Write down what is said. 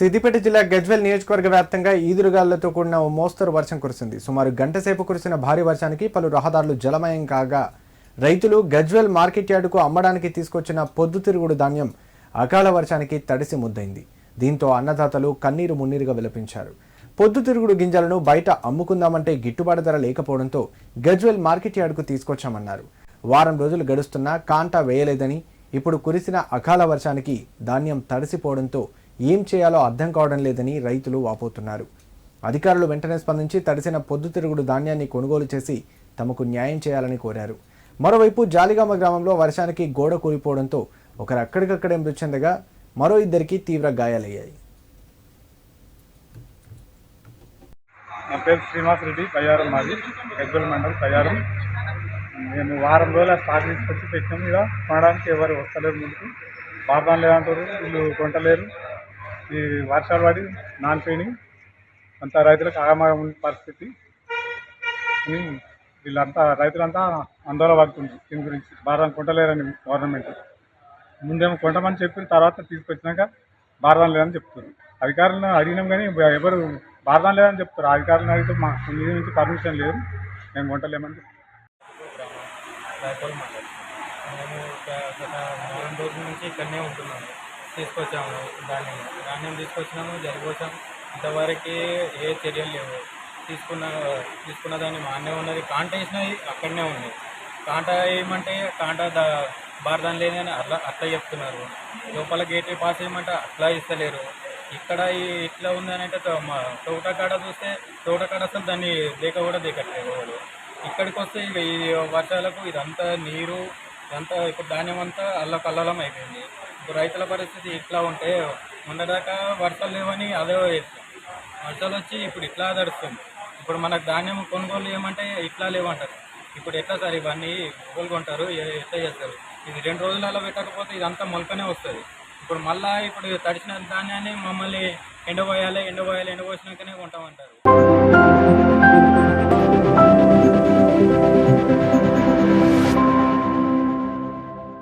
సిద్దిపేట జిల్లా గజ్వెల్ నియోజకవర్గ వ్యాప్తంగా ఈదురుగాలతో కూడిన ఓ మోస్తరు వర్షం కురిసింది. సుమారు గంట సేపు కురిసిన భారీ వర్షానికి పలు రహదారులు జలమయం కాగా రైతులు గజ్వెల్ మార్కెట్ యార్డుకు అమ్మడానికి తీసుకొచ్చిన పొద్దుతిరుగుడు ధాన్యం అకాల వర్షానికి తడిసి ముద్దైంది. దీంతో అన్నదాతలు కన్నీరు మున్నీరుగా విలపించారు. పొద్దుతిరుగుడు గింజలను బయట అమ్ముకుందామంటే గిట్టుబాటు ధర లేకపోవడంతో గజ్వెల్ మార్కెట్ యార్డుకు తీసుకొచ్చామన్నారు. వారం రోజులు గడుస్తున్నా కాంటా వేయలేదని ఇప్పుడు కురిసిన అకాల వర్షానికి ధాన్యం తడిసిపోవడంతో ఏం చేయాలో అర్థం కావడం లేదని రైతులు వాపోతున్నారు. అధికారులు వెంటనే స్పందించి తడిసిన పొద్దుతిరుగుడు ధాన్యాన్ని కొనుగోలు చేసి తమకు న్యాయం చేయాలని కోరారు. మరోవైపు జాలిగామ గ్రామంలో వర్షానికి గోడ కూలిపోవడంతో ఒకరు అక్కడికక్కడే మృతి చెందగా మరో ఇద్దరికి తీవ్ర గాయాలయ్యాయి. నా పేరు శ్రీనివాస్ రెడ్డి కయ్యారం మాది. గజ్వల్ మండల్ కయ్యారం మేము వారం రోజుల స్టాక్ తీసుకొచ్చి పెట్టినాము ఇలా కొనడానికి ఎవరు వస్తలేరు ముందుకు. పాపం లేదంటారు వీళ్ళు కొంటలేరు. ఈ వర్షాలు పడి నానిపోయినాయి అంతా రైతులకు ఆగమాగం పరిస్థితి. వీళ్ళంతా రైతులంతా ఆందోళన పడుతుంది దీని గురించి. భారం కొంటలేరని గవర్నమెంట్. ముందేమో కొంటమని చెప్పిన తర్వాత తీసుకొచ్చినాక భారతం లేదని చెప్తారు అధికారులను అడిగినాం కానీ ఎవరు భారతం లేదని చెప్తారు అధికారులను అడిగితే మా మీ నుంచి పర్మిషన్ లేదు మేము కొంటలేమని చెప్తాం మేము గత వారం రోజుల నుంచి ఇక్కడనే ఉంటున్నాము. తీసుకొచ్చాము ధాన్యం. ధాన్యం తీసుకొచ్చినాము జరిపోసాం ఇంతవరకు ఏ చర్యలు లేవు. తీసుకున్న తీసుకున్న దాన్ని మానే ఉన్నది. కాంట వేసినవి అక్కడనే ఉన్నాయి కాంట వేయమంటే కాంట దా బారదాన్ లేదని అట్లా అట్లా చెప్తున్నారు. లోపల గేట్ పాస్ చేయమంటే అట్లా ఇస్తలేరు. ఇక్కడ ఇట్లా ఉందని అంటే తోట కాడ చూస్తే తోట కాడ అసలు దాన్ని దేక కూడా దేకట్లేదు వాళ్ళు ఇక్కడికి వస్తే ఈ వర్షాలకు ఇదంతా నీరు ఇదంతా ఇప్పుడు ధాన్యం అంతా అల్లకల్లోలం అయిపోయింది. ఇప్పుడు రైతుల పరిస్థితి ఇట్లా ఉంటే మొన్నదాకా వర్షాలు లేవని అదే చేస్తాం. వర్షాలు వచ్చి ఇప్పుడు ఇట్లా తడుస్తుంది. ఇప్పుడు మనకు ధాన్యం కొనుగోలు చేయమంటే ఇట్లా లేవంటారు. ఇప్పుడు ఎట్లా సార్ ఇవన్నీ కొనుగోలు కొంటారు ఎట్లా చేస్తారు? ఇది రెండు రోజులలో పెట్టకపోతే ఇదంతా మొలకనే వస్తుంది. ఇప్పుడు మళ్ళా ఇప్పుడు తడిచిన ధాన్యాన్ని మమ్మల్ని ఎండబోయాలి ఎండబోయాలి ఎండబోసినాకనే కొంటామంటారు.